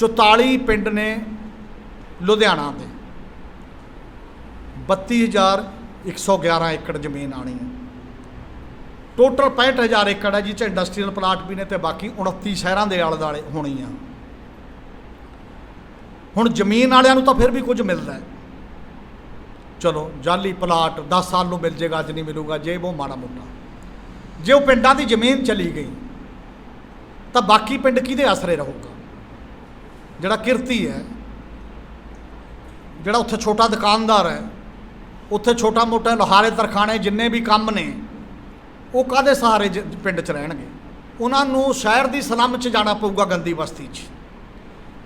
44 ਪਿੰਡ ਨੇ ਲੁਧਿਆਣਾ ਦੇ। 32111 ਏਕੜ ਜ਼ਮੀਨ ਆਣੀ ਹੈ। ਟੋਟਲ 65000 ਏਕੜ ਹੈ, ਜਿਹ ਚ ਇੰਡਸਟਰੀਅਲ ਪਲਾਟ ਵੀ ਨੇ ਤੇ ਬਾਕੀ 29 ਸ਼ਹਿਰਾਂ ਦੇ ਆਲੇ ਦੁਆਲੇ ਹੋਣੀ ਆ। ਹੁਣ ਜ਼ਮੀਨ ਵਾਲਿਆਂ ਨੂੰ ਤਾਂ ਫਿਰ ਵੀ ਕੁਝ ਮਿਲਦਾ ਹੈ। ਚਲੋ, ਜਾਲੀ ਪਲਾਟ 10 ਸਾਲ ਨੂੰ ਮਿਲ ਜੇਗਾ, ਅੱਜ ਨਹੀਂ ਮਿਲੂਗਾ, ਜੇ ਉਹ ਮਾੜਾ ਮੋਟਾ। ਜੇ ਉਹ ਪਿੰਡਾਂ ਦੀ ਜ਼ਮੀਨ ਚਲੀ ਗਈ, ਤਾਂ ਬਾਕੀ ਪਿੰਡ ਕਿਹਦੇ ਆਸਰੇ ਰਹੂਗਾ? ਜਿਹੜਾ ਕਿਰਤੀ ਹੈ, ਜਿਹੜਾ ਉੱਥੇ ਛੋਟਾ ਦੁਕਾਨਦਾਰ ਹੈ, ਉੱਥੇ ਛੋਟਾ ਮੋਟਾ ਲੋਹਾਰੇ ਤਰਖਾਣੇ ਜਿੰਨੇ ਵੀ ਕੰਮ ਨੇ, ਉਹ ਕਾਦੇ ਸਹਾਰੇ ਜ- ਪਿੰਡ 'ਚ ਰਹਿਣਗੇ? ਉਹਨਾਂ ਨੂੰ ਸ਼ਹਿਰ ਦੀ ਸਲਮ 'ਚ ਜਾਣਾ ਪਊਗਾ ਗੰਦੀ ਬਸਤੀ 'ਚ।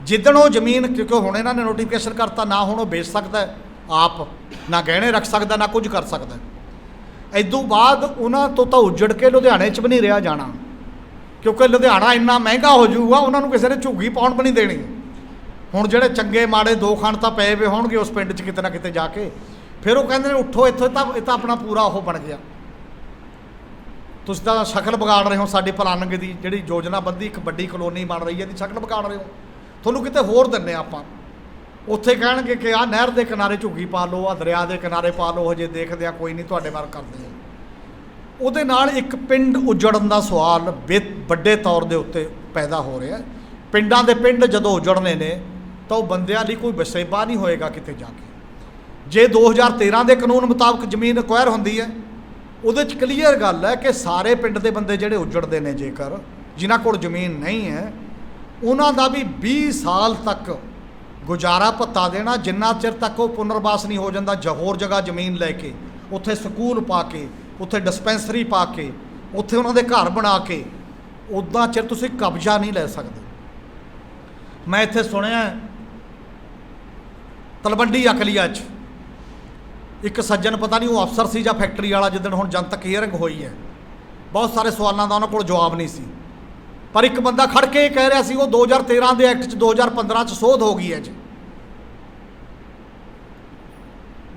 ਜਿੱਦਣ ਉਹ ਜ਼ਮੀਨ, ਕਿਉਂਕਿ ਹੁਣ ਇਹਨਾਂ ਨੇ ਨੋਟੀਫਿਕੇਸ਼ਨ ਕਰਤਾ, ਨਾ ਹੁਣ ਉਹ ਵੇਚ ਸਕਦਾ ਆਪ ਨਾ ਗਹਿਣੇ ਰੱਖ ਸਕਦਾ, ਨਾ ਕੁਝ ਕਰ ਸਕਦਾ ਇਦੋਂ ਬਾਅਦ ਉਹਨਾਂ ਤੋਂ ਤਾਂ ਉੱਜੜ ਕੇ ਲੁਧਿਆਣੇ 'ਚ ਵੀ ਨਹੀਂ ਰਿਹਾ ਜਾਣਾ। ਕਿਉਂਕਿ ਲੁਧਿਆਣਾ ਇੰਨਾ ਮਹਿੰਗਾ ਹੋ ਜਾਊਗਾ, ਉਹਨਾਂ ਨੂੰ ਕਿਸੇ ਨੇ ਝੁੱਗੀ ਪਾਉਣ ਵੀ ਨਹੀਂ ਦੇਣੀ। ਹੁਣ ਜਿਹੜੇ ਚੰਗੇ ਮਾੜੇ ਦੋ ਖੰਡ ਤਾਂ ਪਏ ਵੇ ਹੋਣਗੇ ਉਸ ਪਿੰਡ 'ਚ ਕਿਤੇ ਨਾ ਕਿਤੇ ਜਾ ਕੇ, ਫਿਰ ਉਹ ਕਹਿੰਦੇ ਨੇ, ਉੱਠੋ, ਇੱਥੋਂ ਤਾਂ, ਇਹ ਤਾਂ ਆਪਣਾ ਪੂਰਾ ਉਹ ਬਣ ਗਿਆ। ਤੁਸੀਂ ਤਾਂ ਸ਼ਕਲ ਵਿਗਾੜ ਰਹੇ ਹੋ ਸਾਡੀ ਪਲਾਨਿੰਗ ਦੀ, ਜਿਹੜੀ ਯੋਜਨਾ ਇੱਕ ਵੱਡੀ ਕਲੋਨੀ ਬਣ ਰਹੀ ਹੈ ਦੀ ਸ਼ਕਲ ਵਿਗਾੜ ਰਹੇ ਹੋ। ਤੁਹਾਨੂੰ ਕਿਤੇ ਹੋਰ ਦਿੰਨੇ ਆਪਾਂ। ਉੱਥੇ ਕਹਿਣਗੇ ਕਿ ਆਹ ਨਹਿਰ ਦੇ ਕਿਨਾਰੇ ਝੁੱਗੀ ਪਾ ਲਓ ਆ ਦਰਿਆ ਦੇ ਕਿਨਾਰੇ ਪਾ ਲਓ, ਹਜੇ ਦੇਖਦੇ ਆ, ਕੋਈ ਨਹੀਂ ਤੁਹਾਡੇ ਵਾਰ ਕਰਦੇ ਆ। ਉਹਦੇ ਨਾਲ ਇੱਕ ਪਿੰਡ ਉਜੜਨ ਦਾ ਸਵਾਲ ਬੇ- ਵੱਡੇ ਤੌਰ ਦੇ ਉੱਤੇ ਪੈਦਾ ਹੋ ਰਿਹਾ ਪਿੰਡਾਂ ਦੇ ਪਿੰਡ ਜਦੋਂ ਉਜੜਨੇ ਨੇ ਤਾਂ ਉਹ ਬੰਦਿਆਂ ਲਈ ਕੋਈ ਵਸੇਬਾ ਨਹੀਂ ਹੋਏਗਾ ਕਿਤੇ ਜਾ ਕੇ। ਜੇ 2013 ਦੇ ਕਾਨੂੰਨ ਮੁਤਾਬਕ ਜ਼ਮੀਨ ਅਕਵਾਇਰ ਹੁੰਦੀ ਹੈ, ਉਹਦੇ 'ਚ ਕਲੀਅਰ ਗੱਲ ਹੈ ਕਿ ਸਾਰੇ ਪਿੰਡ ਦੇ ਬੰਦੇ ਜਿਹੜੇ ਉਜੜਦੇ ਨੇ ਜੇਕਰ, ਜਿਨ੍ਹਾਂ ਕੋਲ ਜ਼ਮੀਨ ਨਹੀਂ ਹੈ, ਉਹਨਾਂ ਦਾ ਵੀ 20 ਸਾਲ ਤੱਕ ਗੁਜ਼ਾਰਾ ਭੱਤਾ ਦੇਣਾ, ਜਿੰਨਾ ਚਿਰ ਤੱਕ ਉਹ ਪੁਨਰਵਾਸ ਨਹੀਂ ਹੋ ਜਾਂਦਾ, ਜ- ਹੋਰ ਜਗ੍ਹਾ ਜ਼ਮੀਨ ਲੈ ਕੇ, ਉੱਥੇ ਸਕੂਲ ਪਾ ਕੇ, ਉੱਥੇ ਡਿਸਪੈਂਸਰੀ ਪਾ ਕੇ, ਉੱਥੇ ਉਹਨਾਂ ਦੇ ਘਰ ਬਣਾ ਕੇ ਉਦਾਂ ਚਿਰ ਤੁਸੀਂ ਕਬਜ਼ਾ ਨਹੀਂ ਲੈ ਸਕਦੇ। ਮੈਂ ਇੱਥੇ ਸੁਣਿਆ ਤਲਵੰਡੀ ਅਕਲੀਆ 'ਚ। ਇੱਕ ਸੱਜਣ ਪਤਾ ਨਹੀਂ ਉਹ ਅਫਸਰ ਸੀ ਜਾਂ ਫੈਕਟਰੀ ਵਾਲਾ ਜਿੱਦਣ ਹੁਣ ਜਨਤਕ ਹੀਅਰਿੰਗ ਹੋਈ ਹੈ। ਬਹੁਤ ਸਾਰੇ ਸਵਾਲਾਂ ਦਾ ਉਹਨਾਂ ਕੋਲ ਜਵਾਬ ਨਹੀਂ ਸੀ। ਪਰ ਇੱਕ ਬੰਦਾ ਖੜ ਕੇ ਕਹਿ ਰਿਹਾ ਸੀ, ਉਹ 2013 ਦੇ ਐਕਟ 'ਚ 2015 'ਚ ਸੋਧ ਹੋ ਗਈ ਹੈ ਜੀ।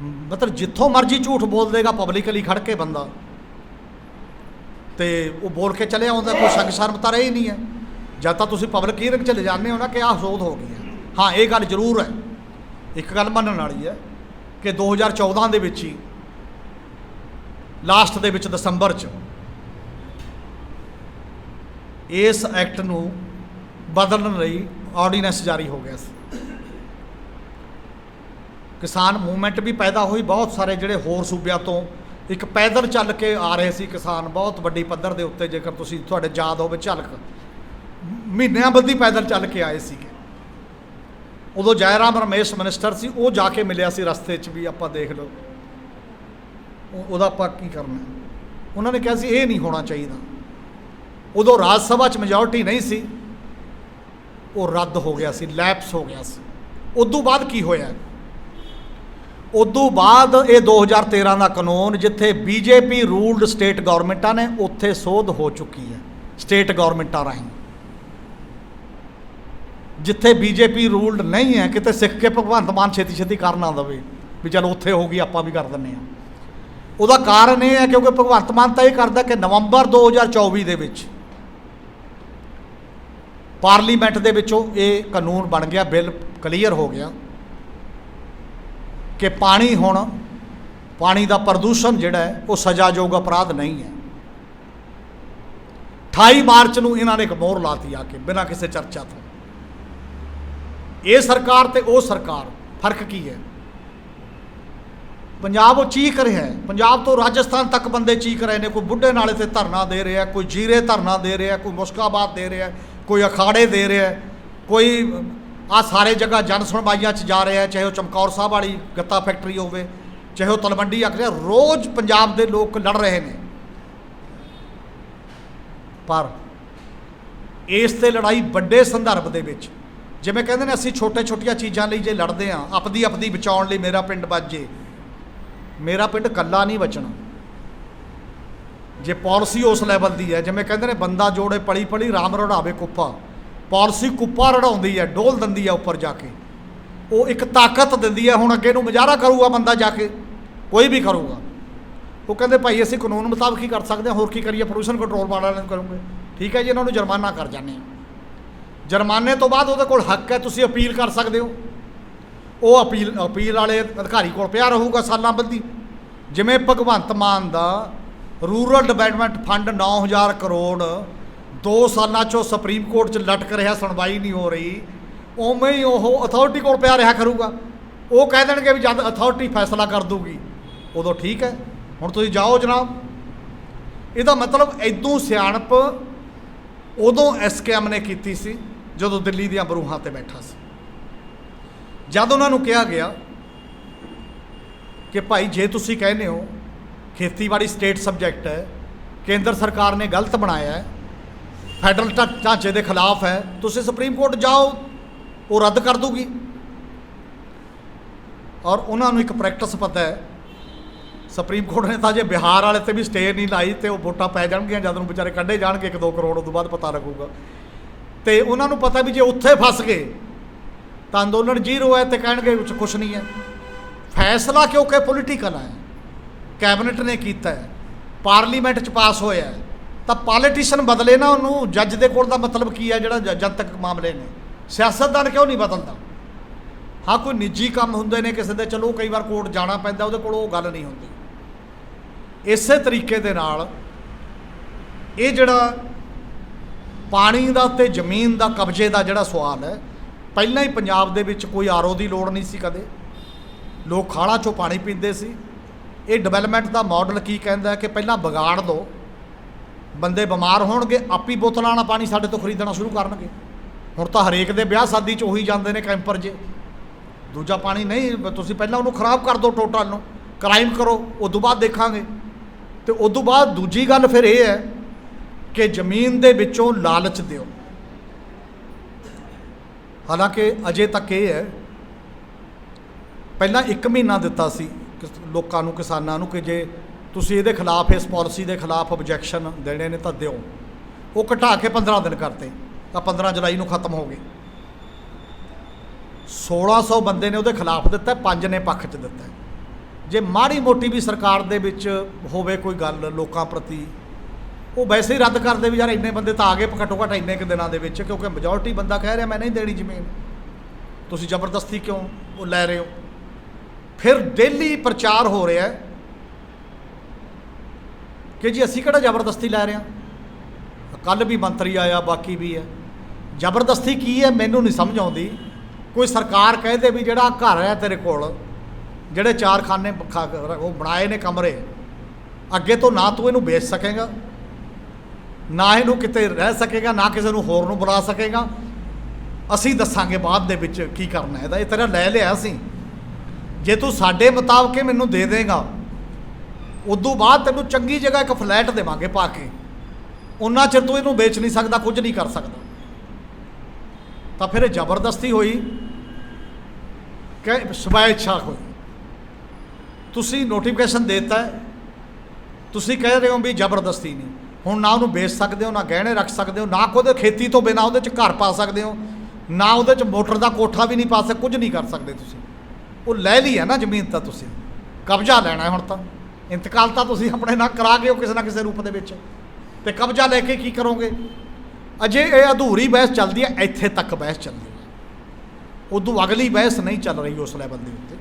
ਮਤਲਬ ਜਿੱਥੋਂ ਮਰਜ਼ੀ ਝੂਠ ਬੋਲ ਦੇਗਾ ਪਬਲਿਕਲੀ ਖੜ ਕੇ ਬੰਦਾ। ਤੇ ਉਹ ਬੋਲ ਕੇ ਚਲੇ ਆਉਂਦਾ, ਕੋਈ ਸ਼ੱਕ ਸ਼ਰਮ ਤਾਂ ਰਹੀ ਨਹੀਂ ਹੈ। ਜਦ ਤਾਂ ਤੁਸੀਂ ਪਬਲਿਕ ਹੀਅਰਿੰਗ 'ਚ ਲੈ ਜਾਂਦੇ ਹੋ ਨਾ ਕਿ ਆਹ ਸੋਧ ਹੋ ਗਈ ਹੈ। ਹਾਂ, ਇਹ ਗੱਲ ਜ਼ਰੂਰ ਹੈ। ਇੱਕ ਗੱਲ ਮੰਨਣ ਵਾਲੀ ਹੈ ਕਿ 2014 ਦੇ ਵਿੱਚ ਹੀ ਲਾਸਟ ਦੇ ਵਿੱਚ ਦਸੰਬਰ 'ਚ, ਇਸ ਐਕਟ ਨੂੰ ਬਦਲਣ ਲਈ ਆਰਡੀਨੈਂਸ ਜਾਰੀ ਹੋ ਗਿਆ ਸੀ। ਕਿਸਾਨ ਮੂਵਮੈਂਟ ਵੀ ਪੈਦਾ ਹੋਈ, ਬਹੁਤ ਸਾਰੇ ਜਿਹੜੇ ਹੋਰ ਸੂਬਿਆਂ ਤੋਂ ਇੱਕ ਪੈਦਲ ਚੱਲ ਕੇ ਆ ਰਹੇ ਸੀ ਕਿਸਾਨ, ਬਹੁਤ ਵੱਡੀ ਪੱਧਰ ਦੇ ਉੱਤੇ ਜੇਕਰ ਤੁਸੀਂ ਤੁਹਾਡੇ ਯਾਦ ਹੋਵੇ ਝਲਕ, ਮਹੀਨਿਆਂ ਬੱਧੀ ਪੈਦਲ ਚੱਲ ਕੇ ਆਏ ਸੀਗੇ। ਉਦੋਂ ਜੈਰਾਮ ਰਮੇਸ਼ ਮਿਨਿਸਟਰ ਸੀ, ਉਹ ਜਾ ਕੇ ਮਿਲਿਆ ਸੀ ਰਸਤੇ 'ਚ ਵੀ ਆਪਾਂ ਦੇਖ ਲਓ। ਉਹਦਾ ਆਪਾਂ ਕੀ ਕਰਨਾ? ਉਹਨਾਂ ਨੇ ਕਿਹਾ ਸੀ, ਇਹ ਨਹੀਂ ਹੋਣਾ ਚਾਹੀਦਾ। ਉਦੋਂ ਰਾਜ ਸਭਾ 'ਚ ਮੈਜੋਰਟੀ ਨਹੀਂ ਸੀ, ਉਹ ਰੱਦ ਹੋ ਗਿਆ ਸੀ ਲੈਪਸ ਹੋ ਗਿਆ ਸੀ। ਉਦੋਂ ਬਾਅਦ ਕੀ ਹੋਇਆ? ਉਦੋਂ ਬਾਅਦ ਇਹ 2013 ਦਾ ਕਾਨੂੰਨ, ਜਿੱਥੇ ਬੀਜੇਪੀ ਰੂਲਡ ਸਟੇਟ ਗਵਰਨਮੈਂਟਾਂ ਨੇ, ਉੱਥੇ ਸੋਧ ਹੋ ਚੁੱਕੀ ਹੈ ਸਟੇਟ ਗਵਰਨਮੈਂਟਾਂ ਰਾਹੀਂ। ਜਿੱਥੇ ਬੀਜੇਪੀ ਰੂਲਡ ਨਹੀਂ ਹੈ, ਕਿਤੇ ਸਿੱਖ ਕੇ ਭਗਵੰਤ ਮਾਨ ਛੇਤੀ ਛੇਤੀ ਕਰਨ ਨਾ ਦਵੇ, ਵੀ ਚਲੋ ਉੱਥੇ ਹੋ ਗਈ, ਆਪਾਂ ਵੀ ਕਰ ਦਿੰਨੇ ਆ ਉਹਦਾ ਕਾਰਨ ਇਹ ਹੈ ਕਿਉਂਕਿ ਭਗਵੰਤ ਮਾਨ ਤਾਂ ਇਹ ਕਰਦਾ ਕਿ ਨਵੰਬਰ 2024 ਦੇ ਵਿੱਚ ਪਾਰਲੀਮੈਂਟ ਦੇ ਵਿੱਚੋਂ ਇਹ ਕਾਨੂੰਨ ਬਣ ਗਿਆ, ਬਿੱਲ ਕਲੀਅਰ ਹੋ ਗਿਆ ਕਿ ਪਾਣੀ ਹੁਣ, ਪਾਣੀ ਦਾ ਪ੍ਰਦੂਸ਼ਣ ਜਿਹੜਾ ਹੈ, ਉਹ ਸਜ਼ਾਯੋਗ ਅਪਰਾਧ ਨਹੀਂ ਹੈ। 28 ਮਾਰਚ ਨੂੰ ਇਹਨਾਂ ਨੇ ਇੱਕ ਮੋਹਰ ਲਾਤੀ ਆ ਕੇ, ਬਿਨਾਂ ਕਿਸੇ ਚਰਚਾ ਤੋਂ। ਇਹ ਸਰਕਾਰ ਤੇ ਉਹ ਸਰਕਾਰ, ਫ਼ਰਕ ਕੀ ਹੈ? ਪੰਜਾਬ ਉਹ ਚੀਕ ਰਿਹਾ ਹੈ। ਪੰਜਾਬ ਤੋਂ ਰਾਜਸਥਾਨ ਤੱਕ ਬੰਦੇ ਚੀਕ ਰਹੇ ਨੇ, ਕੋਈ ਬੁੱਢੇ ਨਾਲੇ ਤੇ ਧਰਨਾ ਦੇ ਰਿਹਾ ਕੋਈ ਜੀਰੇ ਧਰਨਾ ਦੇ ਰਿਹਾ ਕੋਈ ਮੁਸ਼ਕਾਬਾਦ ਦੇ ਰਿਹਾ ਕੋਈ ਅਖਾੜੇ ਦੇ ਰਿਹਾ ਕੋਈ ਆ ਸਾਰੇ ਜਗ੍ਹਾ ਜਨ ਸੁਣਵਾਈਆਂ 'ਚ ਜਾ ਰਿਹਾ ਚਾਹੇ ਉਹ ਚਮਕੌਰ ਸਾਹਿਬ ਵਾਲੀ ਗੱਤਾ ਫੈਕਟਰੀ ਹੋਵੇ, ਚਾਹੇ ਉਹ ਤਲਵੰਡੀ ਅਕਲਿਆ ਰੋਜ਼ ਪੰਜਾਬ ਦੇ ਲੋਕ ਲੜ ਰਹੇ ਨੇ। ਪਰ ਇਸ ਤੇ ਲੜਾਈ ਵੱਡੇ ਸੰਦਰਭ ਦੇ ਵਿੱਚ ਜਿਵੇਂ ਕਹਿੰਦੇ ਨੇ ਅਸੀਂ ਛੋਟੇ ਛੋਟੀਆਂ ਚੀਜ਼ਾਂ ਲਈ ਜੇ ਲੜਦੇ ਆਂ ਆਪਦੀ ਆਪਦੀ ਬਚਾਉਣ ਲਈ ਮੇਰਾ ਪਿੰਡ ਬਚ ਜੇ ਮੇਰਾ ਪਿੰਡ ਕੱਲਾ ਨਹੀਂ ਬਚਣਾ। ਜੇ ਪਾਲਿਸੀ ਉਸ ਲੈਵਲ ਦੀ ਹੈ ਜਿਵੇਂ ਕਹਿੰਦੇ ਨੇ ਬੰਦਾ ਜੋੜੇ ਪਲੀ ਪਲੀ ਰਾਮ ਰੜਾਵੇ ਕੁੱਪਾ, ਪਾਲਿਸੀ ਕੁੱਪਾ ਰੜਾਉਂਦੀ ਹੈ, ਡੋਲ ਦਿੰਦੀ ਹੈ ਉੱਪਰ ਜਾ ਕੇ। ਉਹ ਇੱਕ ਤਾਕਤ ਦਿੰਦੀ ਹੈ, ਹੁਣ ਅੱਗੇ ਨੂੰ ਮੁਜ਼ਾਹਰਾ ਕਰੂਗਾ ਬੰਦਾ ਜਾ ਕੇ, ਕੋਈ ਵੀ ਕਰੂਗਾ। ਉਹ ਕਹਿੰਦੇ ਭਾਈ ਅਸੀਂ ਕਾਨੂੰਨ ਮੁਤਾਬਕ ਹੀ ਕਰ ਸਕਦੇ ਹਾਂ, ਹੋਰ ਕੀ ਕਰੀਏ ਪ੍ਰਦੂਸ਼ਣ ਕੰਟਰੋਲ ਵਾਲਿਆਂ ਨੂੰ ਕਰੂਗੇ। ਠੀਕ ਹੈ ਜੀ, ਇਹਨਾਂ ਨੂੰ ਜੁਰਮਾਨਾ ਕਰ ਜਾਂਦੇ ਹਾਂ। ਜੁਰਮਾਨੇ ਤੋਂ ਬਾਅਦ ਉਹਦੇ ਕੋਲ ਹੱਕ ਹੈ, ਤੁਸੀਂ ਅਪੀਲ ਕਰ ਸਕਦੇ ਹੋ। ਉਹ ਅਪੀਲ ਅਪੀਲ ਵਾਲੇ ਅਧਿਕਾਰੀ ਕੋਲ ਪਿਆ ਰਹੂਗਾ ਸਾਲਾਂ ਬੱਧੀ ਜਿਵੇਂ ਭਗਵੰਤ ਮਾਨ ਦਾ ਰੂਰਲ ਡਿਵੈਲਪਮੈਂਟ ਫੰਡ 9000 ਕਰੋੜ 2 ਸਾਲਾਂ ਚੋਂ ਸੁਪਰੀਮ ਕੋਰਟ 'ਚ ਲਟਕ ਰਿਹਾ, ਸੁਣਵਾਈ ਨਹੀਂ ਹੋ ਰਹੀ, ਉਵੇਂ ਹੀ ਉਹ ਅਥਾਰਟੀ ਕੋਲ ਪਿਆ ਰਿਹਾ ਕਰੂਗਾ। ਉਹ ਕਹਿ ਦੇਣਗੇ ਵੀ ਜਦ ਅਥਾਰਟੀ ਫੈਸਲਾ ਕਰ ਦੂਗੀ, ਉਦੋਂ ਠੀਕ ਹੈ। ਹੁਣ ਤੁਸੀਂ ਜਾਓ ਜਨਾਬ। ਇਹਦਾ ਮਤਲਬ ਐਦੋਂ ਸਿਆਣਪ ਉਦੋਂ ਐਸਕੇਐਮ ਨੇ ਕੀਤੀ ਸੀ। ਜਦੋਂ ਦਿੱਲੀ ਦੀਆਂ ਬਰੂਹਾਂ ਤੇ ਬੈਠਾ ਸੀ। ਜਦ ਉਹਨਾਂ ਨੂੰ ਕਿਹਾ ਗਿਆ ਕਿ ਭਾਈ ਜੇ ਤੁਸੀਂ ਕਹਿੰਦੇ ਹੋ, ਖੇਤੀਬਾੜੀ ਸਟੇਟ ਸਬਜੈਕਟ ਹੈ, ਕੇਂਦਰ ਸਰਕਾਰ ਨੇ ਗਲਤ ਬਣਾਇਆ ਹੈ, ਫੈਡਰਲ ਢਾ- ਢਾਂਚੇ ਦੇ ਖਿਲਾਫ ਹੈ, ਤੁਸੀਂ ਸੁਪਰੀਮ ਕੋਰਟ ਜਾਓ, ਉਹ ਰੱਦ ਕਰ ਦੂਗੀ। ਔਰ ਉਹਨਾਂ ਨੂੰ ਇੱਕ ਪ੍ਰੈਕਟਿਸ ਪਤਾ ਹੈ, ਸੁਪਰੀਮ ਕੋਰਟ ਨੇ ਤਾਂ ਜੇ ਬਿਹਾਰ ਵਾਲੇ ਤੇ ਵੀ ਸਟੇ ਨਹੀਂ ਲਾਈ ਤੇ ਉਹ ਵੋਟਾਂ ਪੈ ਜਾਣਗੀਆਂ, ਜਦ ਨੂੰ ਵਿਚਾਰੇ ਕੱਢੇ ਜਾਣਗੇ 1-2 ਕਰੋੜ ਉਦੋਂ ਬਾਅਦ ਪਤਾ ਲੱਗੂਗਾ। ਤੇ ਉਹਨਾਂ ਨੂੰ ਪਤਾ ਵੀ ਜੇ ਉੱਥੇ ਫਸ ਗਏ, ਤਾਂ ਅੰਦੋਲਨ ਜ਼ੀਰੋ ਹੈ ਤੇ ਕਹਿਣਗੇ ਕੁਝ ਕੁਛ ਨਹੀਂ ਹੈ। ਫੈਸਲਾ ਕਿਉਂਕਿ ਪੋਲੀਟੀਕਲ ਹੈ? ਕੈਬਨਿਟ ਨੇ ਕੀਤਾ ਹੈ। ਪਾਰਲੀਮੈਂਟ ਚ ਪਾਸ ਹੋਇਆ ਹੈ। ਤਾਂ ਪੋਲੀਟੀਸ਼ੀਅਨ ਬਦਲੇ ਨਾ ਉਹਨੂੰ ਜੱਜ ਦੇ ਕੋਲ ਦਾ ਮਤਲਬ ਕੀ ਹੈ ਜਿਹੜਾ ਜ- ਜਨਤਕ ਮਾਮਲੇ ਨੇ? ਸਿਆਸਤਦਾਨ ਕਿਉਂ ਨਹੀਂ ਬਦਲਦਾ? ਹਾਂ, ਕੋਈ ਨਿੱਜੀ ਕੰਮ ਹੁੰਦੇ ਨੇ ਕਿਸੇ ਦੇ, ਚਲੋ ਕਈ ਵਾਰ ਕੋਰਟ ਜਾਣਾ ਪੈਂਦਾ, ਉਹਦੇ ਕੋਲ ਉਹ ਗੱਲ ਨਹੀਂ ਹੁੰਦੀ। ਇਸੇ ਤਰੀਕੇ ਦੇ ਨਾਲ ਇਹ ਜਿਹੜਾ ਪਾਣੀ ਦਾ ਤੇ ਜ਼ਮੀਨ ਦਾ ਕਬਜ਼ੇ ਦਾ ਜਿਹੜਾ ਸਵਾਲ ਹੈ, ਪਹਿਲਾਂ ਹੀ ਪੰਜਾਬ ਦੇ ਵਿੱਚ ਕੋਈ ਆਰਓ ਦੀ ਲੋੜ ਨਹੀਂ ਸੀ ਕਦੇ। ਲੋਕ ਖਾਲਾਂ ਚੋਂ ਪਾਣੀ ਪੀਂਦੇ ਸੀ। ਇਹ ਡਿਵੈਲਪਮੈਂਟ ਦਾ ਮਾਡਲ ਕੀ ਕਹਿੰਦਾ ਹੈ ਕਿ ਪਹਿਲਾਂ ਵਿਗਾੜ ਦਿਓ ਬੰਦੇ ਬਿਮਾਰ ਹੋਣਗੇ, ਆਪੀ ਬੋਤਲਾਂ ਨਾਲ ਪਾਣੀ ਸਾਡੇ ਤੋਂ ਖਰੀਦਣਾ ਸ਼ੁਰੂ ਕਰਨਗੇ। ਹੁਣ ਤਾਂ ਹਰੇਕ ਦੇ ਵਿਆਹ ਸ਼ਾਦੀ 'ਚ ਉਹੀ ਜਾਂਦੇ ਨੇ ਕੈਂਪਰ ਜੇ। ਦੂਜਾ ਪਾਣੀ ਨਹੀਂ, ਤੁਸੀਂ ਪਹਿਲਾਂ ਉਹਨੂੰ ਖਰਾਬ ਕਰ ਦਿਓ ਟੋਟਲ ਨੂੰ। ਕ੍ਰਾਈਮ ਕਰੋ ਉਸ ਤੋਂ ਬਾਅਦ ਦੇਖਾਂਗੇ। ਤੇ ਉਸ ਤੋਂ ਬਾਅਦ ਦੂਜੀ ਗੱਲ ਫਿਰ ਇਹ ਹੈ ਕਿ ਜ਼ਮੀਨ ਦੇ ਵਿੱਚੋਂ ਲਾਲਚ ਦਿਓ। ਹਾਲਾਂਕਿ ਅਜੇ ਤੱਕ ਇਹ ਹੈ, ਪਹਿਲਾਂ 1 ਮਹੀਨਾ ਦਿੱਤਾ ਸੀ ਕਿਸ- ਲੋਕਾਂ ਨੂੰ, ਕਿਸਾਨਾਂ ਨੂੰ ਕਿ ਜੇ ਤੁਸੀਂ ਇਹਦੇ ਖਿਲਾਫ, ਇਸ ਪਾਲਿਸੀ ਦੇ ਖਿਲਾਫ ਆਬਜੈਕਸ਼ਨ ਦੇਣੇ ਨੇ ਤਾਂ ਦਿਓ। ਉਹ ਘਟਾ ਕੇ 15 ਦਿਨ ਕਰਤੇ, ਤਾਂ 15 ਜੁਲਾਈ ਨੂੰ ਖਤਮ ਹੋ ਗਏ। 1600 ਬੰਦੇ ਨੇ ਉਹਦੇ ਖਿਲਾਫ ਦਿੱਤਾ, ਪੰਜ ਨੇ ਪੱਖ 'ਚ ਦਿੱਤਾ। ਜੇ ਮਾੜੀ ਮੋਟੀ ਵੀ ਸਰਕਾਰ ਦੇ ਵਿੱਚ ਹੋਵੇ ਕੋਈ ਗੱਲ ਲੋਕਾਂ ਪ੍ਰਤੀ ਉਹ ਵੈਸੇ ਹੀ ਰੱਦ ਕਰਦੇ ਵੀ ਯਾਰ ਇੰਨੇ ਬੰਦੇ ਤਾਂ ਆ ਗਏ, ਘੱਟੋ ਘੱਟ ਇੰਨੇ ਕੁ ਦਿਨਾਂ ਦੇ ਵਿੱਚ, ਕਿਉਂਕਿ ਮੈਜੋਰਟੀ ਬੰਦਾ ਕਹਿ ਰਿਹਾ ਮੈਂ ਨਹੀਂ ਦੇਣੀ ਜ਼ਮੀਨ। ਤੁਸੀਂ ਜ਼ਬਰਦਸਤੀ ਕਿਉਂ ਉਹ ਲੈ ਰਹੇ ਹੋ? ਫਿਰ ਡੇਲੀ ਪ੍ਰਚਾਰ ਹੋ ਰਿਹਾ ਕਿ ਜੀ ਅਸੀਂ ਕਿਹੜਾ ਜ਼ਬਰਦਸਤੀ ਲੈ ਰਹੇ ਹਾਂ? ਕੱਲ ਵੀ ਮੰਤਰੀ ਆਇਆ, ਬਾਕੀ ਵੀ ਹੈ। ਜ਼ਬਰਦਸਤੀ ਕੀ ਹੈ ਮੈਨੂੰ ਨਹੀਂ ਸਮਝ ਆਉਂਦੀ। ਕੋਈ ਸਰਕਾਰ ਕਹਦੇ ਵੀ ਜਿਹੜਾ ਘਰ ਹੈ ਤੇਰੇ ਕੋਲ, ਜਿਹੜੇ ਚਾਰ ਖਾਨੇ ਖਾ- ਉਹ ਬਣਾਏ ਨੇ ਕਮਰੇ, ਅੱਗੇ ਤੋਂ ਨਾ ਤੂੰ ਇਹਨੂੰ ਵੇਚ ਸਕੇਗਾ। ਨਾ ਇਹਨੂੰ ਕਿਤੇ ਰਹਿ ਸਕੇਗਾ, ਨਾ ਕਿਸੇ ਨੂੰ ਹੋਰ ਨੂੰ ਬੁਲਾ ਸਕੇਗਾ। ਅਸੀਂ ਦੱਸਾਂਗੇ ਬਾਅਦ ਦੇ ਵਿੱਚ ਕੀ ਕਰਨਾ ਇਹਦਾ। ਇਹ ਤੇਰਾ ਲੈ ਲਿਆ ਅਸੀਂ ਜੇ ਤੂੰ ਸਾਡੇ ਮੁਤਾਬਕ ਮੈਨੂੰ ਦੇ ਦੇਗਾ, ਉਦੋਂ ਬਾਅਦ ਤੈਨੂੰ ਚੰਗੀ ਜਗ੍ਹਾ ਇੱਕ ਫਲੈਟ ਦੇਵਾਂਗੇ ਪਾ ਕੇ। ਉਹਨਾਂ ਚਿਰ ਤੂੰ ਇਹਨੂੰ ਵੇਚ ਨਹੀਂ ਸਕਦਾ, ਕੁਝ ਨਹੀਂ ਕਰ ਸਕਦਾ। ਤਾਂ ਫਿਰ ਇਹ ਜ਼ਬਰਦਸਤੀ ਹੋਈ। ਕਿ ਸਵੈ ਹੋਈ। ਤੁਸੀਂ ਨੋਟੀਫਿਕੇਸ਼ਨ ਦਿੱਤਾ ਤੁਸੀਂ ਕਹਿ ਰਹੇ ਹੋ ਵੀ ਜ਼ਬਰਦਸਤੀ ਨਹੀਂ। ਹੁਣ ਨਾ ਉਹਨੂੰ ਵੇਚ ਸਕਦੇ ਹੋ, ਨਾ ਗਹਿਣੇ ਰੱਖ ਸਕਦੇ ਹੋ, ਨਾ ਕੋਈ ਖੇਤੀ ਤੋਂ ਬਿਨਾ ਉਹਦੇ ਚ ਘਰ ਪਾ ਸਕਦੇ ਹੋ, ਨਾ ਉਹਦੇ ਚ ਮੋਟਰ ਦਾ ਕੋਠਾ ਵੀ ਨਹੀਂ ਪਾ ਸਕਦੇ ਕੁਝ ਨਹੀਂ ਕਰ ਸਕਦੇ ਤੁਸੀਂ। ਉਹ ਲੈ ਲਈ ਹੈ ਨਾ ਜ਼ਮੀਨ ਤਾਂ ਤੁਸੀਂ। ਕਬਜ਼ਾ ਲੈਣਾ ਹੁਣ ਤਾਂ। ਇੰਤਕਾਲ ਤਾਂ ਤੁਸੀਂ ਆਪਣੇ ਨਾਲ ਕਰਾ ਗਏ ਹੋ ਕਿਸੇ ਨਾ ਕਿਸੇ ਰੂਪ ਦੇ ਵਿੱਚ। ਤੇ ਕਬਜ਼ਾ ਲੈ ਕੇ ਕੀ ਕਰੋਗੇ? ਅਜੇ ਇਹ ਅਧੂਰੀ ਬਹਿਸ ਚੱਲਦੀ ਹੈ, ਇੱਥੇ ਤੱਕ ਬਹਿਸ ਚੱਲਦੀ ਹੈ। ਉਦੋਂ ਅਗਲੀ ਬਹਿਸ ਨਹੀਂ ਚੱਲ ਰਹੀ ਉਸ ਲੈਵਲ ਦੇ ਉੱਤੇ।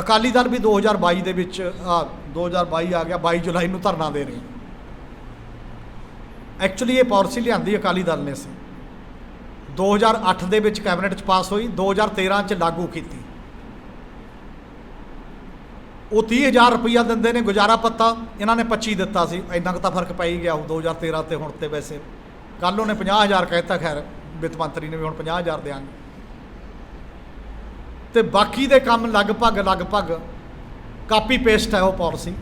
ਅਕਾਲੀ ਦਲ ਵੀ 2022 ਦੇ ਵਿੱਚ, ਆ 2022 ਆ ਗਿਆ 22 ਜੁਲਾਈ ਨੂੰ ਧਰਨਾ ਦੇ ਰਹੇ। ਐਕਚੁਅਲੀ ਇਹ ਪਾਲਿਸੀ ਲਿਆਂਦੀ ਅਕਾਲੀ ਦਲ ਨੇ ਸੀ 2008 ਦੇ ਵਿੱਚ ਕੈਬਨਿਟ 'ਚ ਪਾਸ ਹੋਈ 2013 'ਚ ਲਾਗੂ ਕੀਤੀ। ਉਹ 30000 ਰੁਪਈਆ ਦਿੰਦੇ ਨੇ ਗੁਜ਼ਾਰਾ ਪੱਤਾ, ਇਹਨਾਂ ਨੇ 25 ਦਿੱਤਾ ਸੀ। ਇੰਨਾ ਕੁ ਤਾਂ ਫ਼ਰਕ ਪੈ ਹੀ ਗਿਆ ਉਹ 2013 ਤੇ ਹੁਣ ਤੇ ਵੈਸੇ। ਕੱਲ ਉਹਨੇ 50000 ਕਹਿਤਾ ਖੈਰ ਵਿੱਤ ਮੰਤਰੀ ਨੇ ਵੀ ਹੁਣ 50000 ਦਿਆਂਗੇ ਤੇ ਬਾਕੀ ਦੇ ਕੰਮ ਲਗਭਗ ਲਗਭਗ ਕਾਪੀ ਪੇਸਟ ਹੈ ਉਹ ਪਾਲਿਸੀ।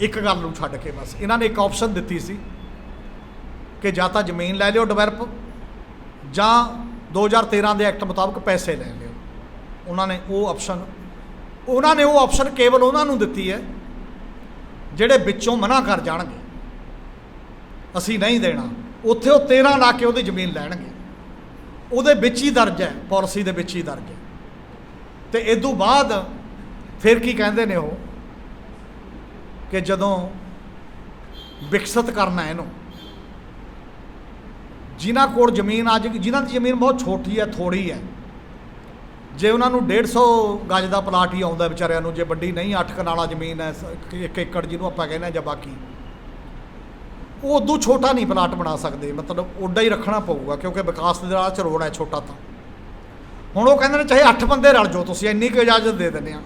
ਇੱਕ ਗੱਲ ਨੂੰ ਛੱਡ ਕੇ ਬਸ। ਇਹਨਾਂ ਨੇ ਇੱਕ ਆਪਸ਼ਨ ਦਿੱਤੀ ਸੀ ਕਿ ਜਾਂ ਤਾਂ ਜ਼ਮੀਨ ਲੈ ਲਿਓ ਡਿਵੈਲਪ ਜਾਂ 2013 ਦੇ ਐਕਟ ਮੁਤਾਬਕ ਪੈਸੇ ਲੈ ਲਿਓ। ਉਹਨਾਂ ਨੇ ਉਹ ਆਪਸ਼ਨ ਉਹਨਾਂ ਨੇ ਉਹ ਆਪਸ਼ਨ ਕੇਵਲ ਉਹਨਾਂ ਨੂੰ ਦਿੱਤੀ ਹੈ ਜਿਹੜੇ ਵਿੱਚੋਂ ਮਨਾ ਕਰ ਜਾਣਗੇ। ਅਸੀਂ ਨਹੀਂ ਦੇਣਾ। ਉੱਥੇ ਉਹ 13 ਲਾ ਕੇ ਉਹਦੀ ਜ਼ਮੀਨ ਲੈਣਗੇ। ਉਹਦੇ ਵਿੱਚ ਹੀ ਦਰਜ ਹੈ, ਪਾਲਿਸੀ ਦੇ ਵਿੱਚ ਹੀ ਦਰਜ ਹੈ। ਤੇ ਇਸ ਤੋਂ ਬਾਅਦ ਫਿਰ ਕੀ ਕਹਿੰਦੇ ਨੇ ਉਹ? ਕਿ ਜਦੋਂ ਵਿਕਸਿਤ ਕਰਨਾ ਇਹਨੂੰ। ਜਿਨ੍ਹਾਂ ਕੋਲ ਜ਼ਮੀਨ ਅੱਜ ਜਿਨ੍ਹਾਂ ਦੀ ਜ਼ਮੀਨ ਬਹੁਤ ਛੋਟੀ ਹੈ ਥੋੜੀ ਹੈ। ਜੇ ਉਹਨਾਂ ਨੂੰ 150 ਗਜ ਦਾ ਪਲਾਟ ਹੀ ਆਉਂਦਾ ਵਿਚਾਰਿਆਂ ਨੂੰ, ਜੇ ਵੱਡੀ ਨਹੀਂ 8 ਕਨਾਲਾ ਜ਼ਮੀਨ ਹੈ ਸ- ਇੱਕ- ਏਕੜ ਜਿਹਨੂੰ ਆਪਾਂ ਕਹਿੰਦੇ ਹਾਂ ਜਾਂ ਬਾਕੀ। ਉਹ ਉਦੋਂ ਛੋਟਾ ਨਹੀਂ ਪਲਾਟ ਬਣਾ ਸਕਦੇ, ਮਤਲਬ ਉੱਡਾ ਹੀ ਰੱਖਣਾ ਪਊਗਾ, ਕਿਉਂਕਿ ਵਿਕਾਸ ਦੇ ਰਾਹ 'ਚ ਰੋੜ ਹੈ ਛੋਟਾ ਤਾਂ। ਹੁਣ ਉਹ ਕਹਿੰਦੇ ਨੇ ਚਾਹੇ 8 ਬੰਦੇ ਰਲ ਜਾਓ, ਤੁਸੀਂ ਇੰਨੀ ਕੁ ਇਜਾਜ਼ਤ ਦੇ ਦਿੰਦੇ ਆ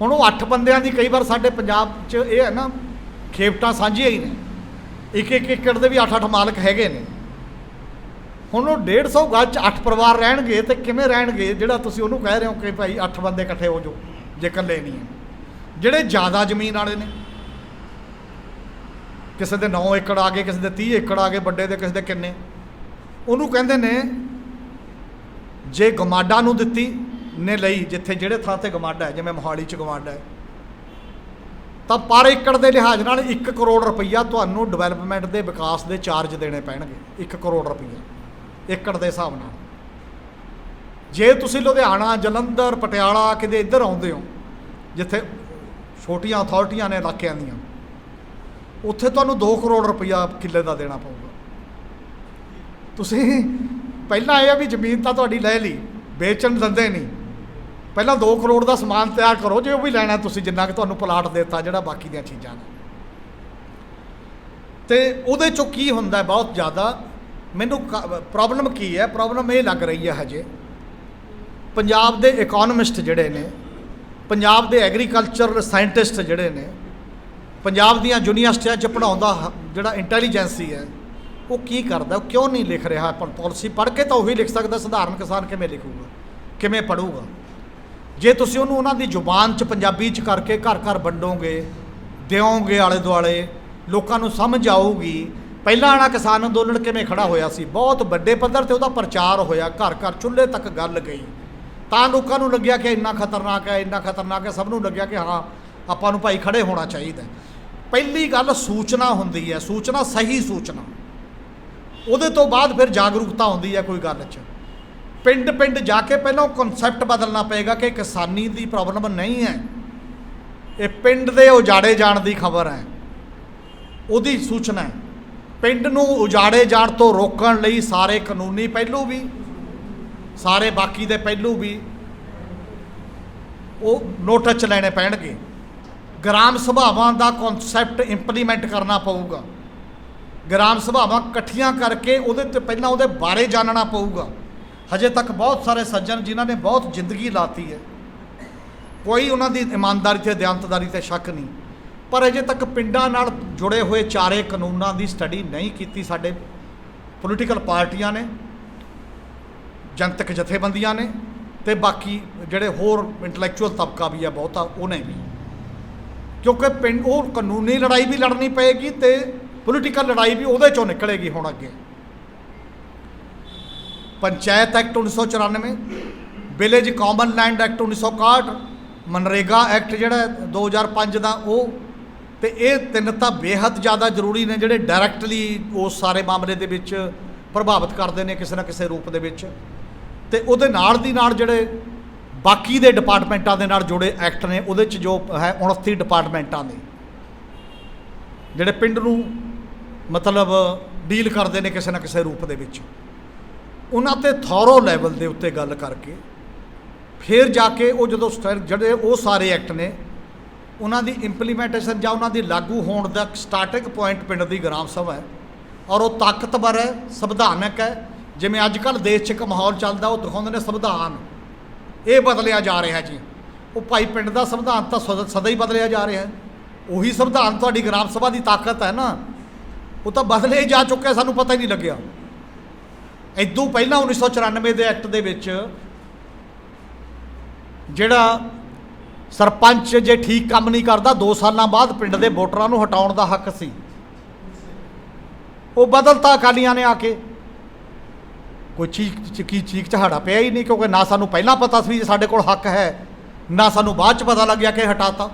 ਹੁਣ ਉਹ 8 ਬੰਦਿਆਂ ਦੀ ਕਈ ਵਾਰ ਸਾਡੇ ਪੰਜਾਬ 'ਚ ਇਹ ਹੈ ਨਾ, ਖੇਪਟਾਂ ਸਾਂਝੀਆਂ ਹੀ ਨੇ। ਇੱਕ ਇੱਕ ਏਕੜ ਦੇ ਵੀ 8-8 ਮਾਲਕ ਹੈਗੇ ਨੇ। ਹੁਣ ਉਹ 150 ਗੱਜ 'ਚ 8 ਪਰਿਵਾਰ ਰਹਿਣਗੇ ਤੇ ਕਿਵੇਂ ਰਹਿਣਗੇ, ਜਿਹੜਾ ਤੁਸੀਂ ਉਹਨੂੰ ਕਹਿ ਰਹੇ ਹੋ ਕਿ ਭਾਈ 8 ਬੰਦੇ ਇਕੱਠੇ ਹੋ ਜਾਓ, ਜੇ ਇਕੱਲੇ ਨਹੀਂ ਹੈ। ਜਿਹੜੇ ਜ਼ਿਆਦਾ ਜ਼ਮੀਨ ਵਾਲੇ ਨੇ, ਕਿਸੇ ਦੇ 9 ਏਕੜ ਆ ਗਏ, ਕਿਸੇ ਦੇ 30 ਏਕੜ ਆ ਗਏ, ਵੱਡੇ ਦੇ, ਕਿਸੇ ਦੇ ਕਿੰਨੇ, ਉਹਨੂੰ ਕਹਿੰਦੇ ਨੇ ਜੇ ਗਮਾਡਾ ਨੂੰ ਦਿੱਤੀ, ਨੇ ਲਈ ਜਿੱਥੇ ਜਿਹੜੇ ਥਾਂ ਤੇ ਗਮਾਡਾ ਹੈ, ਜਿਵੇਂ ਮੋਹਾਲੀ ਚ ਗਮਾਡਾ ਹੈ। ਤਾਂ ਪਰ ਏਕੜ ਦੇ ਲਿਹਾਜ਼ ਨਾਲ 1 ਕਰੋੜ ਰੁਪਈਆ ਤੁਹਾਨੂੰ ਡਿਵੈਲਪਮੈਂਟ ਦੇ ਵਿਕਾਸ ਦੇ ਚਾਰਜ ਦੇਣੇ ਪੈਣਗੇ 1 ਕਰੋੜ ਰੁਪਈਆ, ਏਕੜ ਦੇ ਹਿਸਾਬ ਨਾਲ। ਜੇ ਤੁਸੀਂ ਲੁਧਿਆਣਾ, ਜਲੰਧਰ, ਪਟਿਆਲਾ ਕਿਤੇ ਇੱਧਰ ਆਉਂਦੇ ਹੋ, ਜਿੱਥੇ ਛੋਟੀਆਂ ਅਥਾਰਟੀਆਂ ਨੇ ਇਲਾਕਿਆਂ ਦੀਆਂ, ਉੱਥੇ ਤੁਹਾਨੂੰ 2 ਕਰੋੜ ਰੁਪਈਆ ਕਿੱਲੇ ਦਾ ਦੇਣਾ ਪਊਗਾ। ਤੁਸੀਂ ਪਹਿਲਾਂ ਇਹ ਆ ਵੀ ਜ਼ਮੀਨ ਤਾਂ ਤੁਹਾਡੀ ਲੈ ਲਈ, ਵੇਚਣ ਦਿੰਦੇ ਨਹੀਂ। ਪਹਿਲਾਂ 2 ਕਰੋੜ ਦਾ ਸਮਾਨ ਤਿਆਰ ਕਰੋ, ਜੇ ਉਹ ਵੀ ਲੈਣਾ ਤੁਸੀਂ, ਜਿੰਨਾ ਕਿ ਤੁਹਾਨੂੰ ਪਲਾਟ ਦਿੱਤਾ, ਜਿਹੜਾ ਬਾਕੀ ਦੀਆਂ ਚੀਜ਼ਾਂ ਨੇ। ਤੇ ਉਹਦੇ ਚੋਂ ਕੀ ਹੁੰਦਾ ਬਹੁਤ ਜ਼ਿਆਦਾ। ਮੈਨੂੰ ਪ੍ਰੋਬਲਮ ਕੀ ਹੈ? ਪ੍ਰੋਬਲਮ ਇਹ ਲੱਗ ਰਹੀ ਹੈ ਹਜੇ। ਪੰਜਾਬ ਦੇ ਇਕਨੋਮਿਸਟ ਜਿਹੜੇ ਨੇ, ਪੰਜਾਬ ਦੇ ਐਗਰੀਕਲਚਰ ਸਾਇੰਟਿਸਟ ਜਿਹੜੇ ਨੇ, ਪੰਜਾਬ ਦੀਆਂ ਯੂਨੀਵਰਸਿਟੀਆਂ 'ਚ ਪੜਾਉਂਦਾ ਹ- ਜਿਹੜਾ ਇੰਟੈਲੀਜੈਂਸੀ ਹੈ ਉਹ ਕੀ ਕਰਦਾ, ਉਹ ਕਿਉਂ ਨਹੀਂ ਲਿਖ ਰਿਹਾ? ਪਾਲਿਸੀ ਪੜ੍ਹ ਕੇ ਤਾਂ ਉਹੀ ਲਿਖ ਸਕਦਾ, ਸਧਾਰਨ ਕਿਸਾਨ ਕਿਵੇਂ ਲਿਖੂਗਾ? ਕਿਵੇਂ ਪੜੂਗਾ ਜੇ ਤੁਸੀਂ ਉਹਨੂੰ ਉਹਨਾਂ ਦੀ ਜ਼ੁਬਾਨ 'ਚ, ਪੰਜਾਬੀ 'ਚ ਕਰਕੇ ਘਰ ਘਰ ਵੰਡੋਗੇ, ਦਿਓਗੇ ਆਲੇ ਦੁਆਲੇ, ਲੋਕਾਂ ਨੂੰ ਸਮਝ ਆਊਗੀ, ਪਹਿਲਾਂ ਆਣਾ ਕਿਸਾਨ ਅੰਦੋਲਨ ਕਿਵੇਂ ਖੜਾ ਹੋਇਆ ਸੀ? ਬਹੁਤ ਵੱਡੇ ਪੱਧਰ ਤੇ ਉਹਦਾ ਪ੍ਰਚਾਰ ਹੋਇਆ, ਘਰ ਘਰ ਚੁੱਲ੍ਹੇ ਤੱਕ ਗੱਲ ਗਈ। ਤਾਂ ਲੋਕਾਂ ਨੂੰ ਲੱਗਿਆ ਕਿ ਇੰਨਾ ਖਤਰਨਾਕ ਹੈ, ਇੰਨਾ ਖਤਰਨਾਕ ਹੈ, ਸਭ ਨੂੰ ਲੱਗਿਆ ਕਿ ਹਾਂ, ਆਪਾਂ ਨੂੰ ਭਾਈ ਖੜੇ ਹੋਣਾ ਚਾਹੀਦਾ ਪਹਿਲੀ ਗੱਲ ਸੂਚਨਾ ਹੁੰਦੀ ਹੈ, ਸੂਚਨਾ ਸਹੀ ਸੂਚਨਾ। ਉਹਦੇ ਤੋਂ ਬਾਅਦ ਫਿਰ ਜਾਗਰੂਕਤਾ ਹੁੰਦੀ ਹੈ ਕੋਈ ਗੱਲ 'ਚ। ਪਿੰਡ ਪਿੰਡ ਜਾ ਕੇ ਪਹਿਲਾਂ ਉਹ ਕਨਸੈਪਟ ਬਦਲਣਾ ਪਏਗਾ ਕਿ ਕਿਸਾਨੀ ਦੀ ਪ੍ਰੋਬਲਮ ਨਹੀਂ ਹੈ। ਇਹ ਪਿੰਡ ਦੇ ਉਜਾੜੇ ਜਾਣ ਦੀ ਖਬਰ ਹੈ। ਉਹਦੀ ਸੂਚਨਾ ਹੈ। ਪਿੰਡ ਨੂੰ ਉਜਾੜੇ ਜਾਣ ਤੋਂ ਰੋਕਣ ਲਈ ਸਾਰੇ ਕਾਨੂੰਨੀ ਪਹਿਲੂ ਵੀ, ਸਾਰੇ ਬਾਕੀ ਦੇ ਪਹਿਲੂ ਵੀ ਉਹ ਨੋਟਿਸ ਲੈਣੇ ਪੈਣਗੇ। ਗ੍ਰਾਮ ਸਭਾਵਾਂ ਦਾ ਕਨਸੈਪਟ ਇੰਪਲੀਮੈਂਟ ਕਰਨਾ ਪਊਗਾ। ਗ੍ਰਾਮ ਸਭਾਵਾਂ ਇਕੱਠੀਆਂ ਕਰਕੇ ਉਹਦੇ ਤੇ ਪਹਿਲਾਂ ਉਹਦੇ ਬਾਰੇ ਜਾਣਨਾ ਪਊਗਾ। ਹਜੇ ਤੱਕ ਬਹੁਤ ਸਾਰੇ ਸੱਜਣ ਜਿਨ੍ਹਾਂ ਨੇ ਬਹੁਤ ਜ਼ਿੰਦਗੀ ਲਾਤੀ ਹੈ। ਕੋਈ ਉਹਨਾਂ ਦੀ ਇਮਾਨਦਾਰੀ ਤੇ ਦਿਆਨਤਦਾਰੀ ਤੇ ਸ਼ੱਕ ਨਹੀਂ। ਪਰ ਅਜੇ ਤੱਕ ਪਿੰਡਾਂ ਨਾਲ ਜੁੜੇ ਹੋਏ ਚਾਰੇ ਕਾਨੂੰਨਾਂ ਦੀ ਸਟੱਡੀ ਨਹੀਂ ਕੀਤੀ ਸਾਡੇ ਪੋਲੀਟੀਕਲ ਪਾਰਟੀਆਂ ਨੇ, ਜਨਤਕ ਜਥੇਬੰਦੀਆਂ ਨੇ ਤੇ ਬਾਕੀ ਜਿਹੜੇ ਹੋਰ ਇੰਟੈਲੈਕਚੁਅਲ ਤਬਕਾ ਵੀ ਹੈ ਬਹੁਤਾ, ਉਹਨੇ ਵੀ। ਕਿਉਂਕਿ ਪਿੰਡ, ਉਹ ਕਾਨੂੰਨੀ ਲੜਾਈ ਵੀ ਲੜਨੀ ਪਏਗੀ ਤੇ ਪੋਲੀਟੀਕਲ ਲੜਾਈ ਵੀ ਉਹਦੇ ਚੋਂ ਨਿਕਲੇਗੀ ਹੁਣ ਅੱਗੇ। Panchayat act 1994 village common land act 1961 MNREGA act ਜਿਹੜਾ ਹੈ 2005 ਦਾ ਉਹ, ਤੇ ਇਹ ਤਿੰਨ ਤਾਂ ਬੇਹੱਦ ਜ਼ਿਆਦਾ ਜ਼ਰੂਰੀ ਨੇ ਜਿਹੜੇ ਡਾਇਰੈਕਟਲੀ ਉਸ ਸਾਰੇ ਮਾਮਲੇ ਦੇ ਵਿੱਚ ਪ੍ਰਭਾਵਿਤ ਕਰਦੇ ਨੇ ਕਿਸੇ ਨਾ ਕਿਸੇ ਰੂਪ ਦੇ ਵਿੱਚ। ਤੇ ਉਹਦੇ ਨਾਲ ਦੀ ਨਾਲ ਜਿਹੜੇ ਬਾਕੀ ਦੇ ਡਿਪਾਰਟਮੈਂਟਾਂ ਦੇ ਨਾਲ ਜੁੜੇ ਐਕਟ ਨੇ, ਉਹਦੇ 'ਚ ਜੋ ਹੈ 29 ਡਿਪਾਰਟਮੈਂਟਾਂ ਨੇ। ਜਿਹੜੇ ਪਿੰਡ ਨੂੰ ਮਤਲਬ ਡੀਲ ਕਰਦੇ ਨੇ ਕਿਸੇ ਨਾ ਕਿਸੇ ਰੂਪ ਦੇ ਵਿੱਚ। ਉਹਨਾਂ ਤੇ ਥੋਰੋ ਲੈਵਲ ਦੇ ਉੱਤੇ ਗੱਲ ਕਰਕੇ ਫਿਰ ਜਾ ਕੇ ਉਹ ਜਦੋਂ ਸਟਰ- ਜਿਹੜੇ ਉਹ ਸਾਰੇ ਐਕਟ ਨੇ, ਉਹਨਾਂ ਦੀ ਇੰਪਲੀਮੈਂਟੇਸ਼ਨ ਜਾਂ ਉਹਨਾਂ ਦੀ ਲਾਗੂ ਹੋਣ ਦਾ ਸਟਾਰਟਿੰਗ ਪੁਆਇੰਟ ਪਿੰਡ ਦੀ ਗ੍ਰਾਮ ਸਭਾ ਹੈ ਔਰ ਉਹ ਤਾਕਤਵਰ ਹੈ, ਸੰਵਿਧਾਨਕ ਹੈ। ਜਿਵੇਂ ਅੱਜ ਕੱਲ੍ਹ ਦੇਸ਼ 'ਚ ਇੱਕ ਮਾਹੌਲ ਚੱਲਦਾ, ਉਹ ਦਿਖਾਉਂਦੇ ਨੇ ਸੰਵਿਧਾਨ। ਇਹ ਬਦਲਿਆ ਜਾ ਰਿਹਾ ਜੀ। ਉਹ ਭਾਈ ਪਿੰਡ ਦਾ ਸੰਵਿਧਾਨ ਤਾਂ ਸਦਾ ਸਦਾ ਹੀ ਬਦਲਿਆ ਜਾ ਰਿਹਾ। ਹੈ ਉਹੀ ਸੰਵਿਧਾਨ ਤੁਹਾਡੀ ਗ੍ਰਾਮ ਸਭਾ ਦੀ ਤਾਕਤ ਹੈ ਨਾ। ਉਹ ਤਾਂ ਬਦਲੇ ਜਾ ਚੁੱਕਿਆ, ਸਾਨੂੰ ਪਤਾ ਹੀ ਨਹੀਂ ਲੱਗਿਆ। ਇਦੋਂ ਪਹਿਲਾਂ 1994 ਦੇ ਐਕਟ ਦੇ ਵਿੱਚ ਜਿਹੜਾ ਸਰਪੰਚ ਜੇ ਠੀਕ ਕੰਮ ਨਹੀਂ ਕਰਦਾ 2 ਸਾਲਾਂ ਬਾਅਦ ਪਿੰਡ ਦੇ ਵੋਟਰਾਂ ਨੂੰ ਹਟਾਉਣ ਦਾ ਹੱਕ ਸੀ। ਉਹ ਬਦਲਤਾ ਅਕਾਲੀਆਂ ਨੇ ਆ ਕੇ। ਕੋਈ ਚੀਕ ਚੀਕ ਚੀਕ ਝਹਾੜਾ ਪਿਆ ਹੀ ਨਹੀਂ, ਕਿਉਂਕਿ ਨਾ ਸਾਨੂੰ ਪਹਿਲਾਂ ਪਤਾ ਸੀ ਵੀ ਸਾਡੇ ਕੋਲ ਹੱਕ ਹੈ, ਨਾ ਸਾਨੂੰ ਬਾਅਦ ਚ ਪਤਾ ਲੱਗਿਆ ਕਿ ਹਟਾਤਾ।